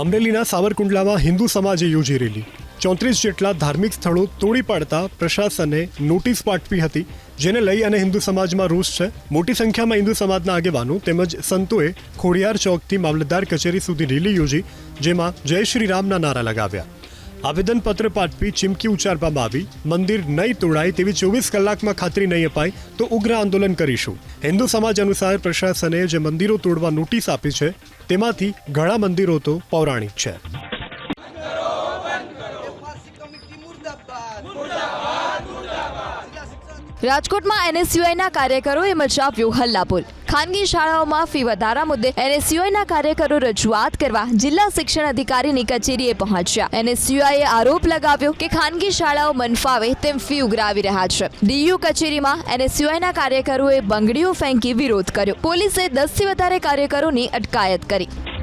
અમરેલીના સાવરકુંડલામાં હિન્દુ સમાજે યોજી રેલી. ચોત્રીસ જેટલા ધાર્મિક સ્થળો તોડી પાડતા પ્રશાસને નોટિસ પાઠવી હતી, જેને લઈ અને હિન્દુ સમાજમાં રોષ છે. મોટી સંખ્યામાં હિન્દુ સમાજના આગેવાનો તેમજ સંતોએ ખોડિયાર ચોકથી મામલતદાર કચેરી સુધી રેલી યોજી, જેમાં જય શ્રી રામના નારા લગાવ્યા. આવેદનપત્ર પાઠવી ચીમકી ઉચ્ચારવામાં આવી, મંદિર નહીં તોડાય તેવી ચોવીસ કલાકમાં ખાતરી નહીં અપાય તો ઉગ્ર આંદોલન કરીશું. હિન્દુ સમાજ અનુસાર પ્રશાસને જે મંદિરો તોડવા નોટિસ આપી છે, તેમાંથી ઘણા મંદિરો તો પૌરાણિક છે. રાજકોટમાં એનએસયુઆઈના કાર્યકરોએ મચાવ્યો હલ્લાપુર ખાનગી શાળાઓમાં ફી વધારા મુદ્દે એનએસયુઆઈના કાર્યકરો રજૂઆત કરવા જિલ્લા શિક્ષણ અધિકારીની કચેરીએ પહોંચ્યા. એનએસયુઆઈએ આરોપ લગાવ્યો કે ખાનગી શાળાઓ મનફાવે તેમ ફી ઉઘરાવી રહ્યા છે. ડીયુ કચેરીમાં એનએસયુઆઈના કાર્યકરોએ બંગડીઓ ફેંકી વિરોધ કર્યો. પોલીસે દસથી વધારે કાર્યકરોની અટકાયત કરી.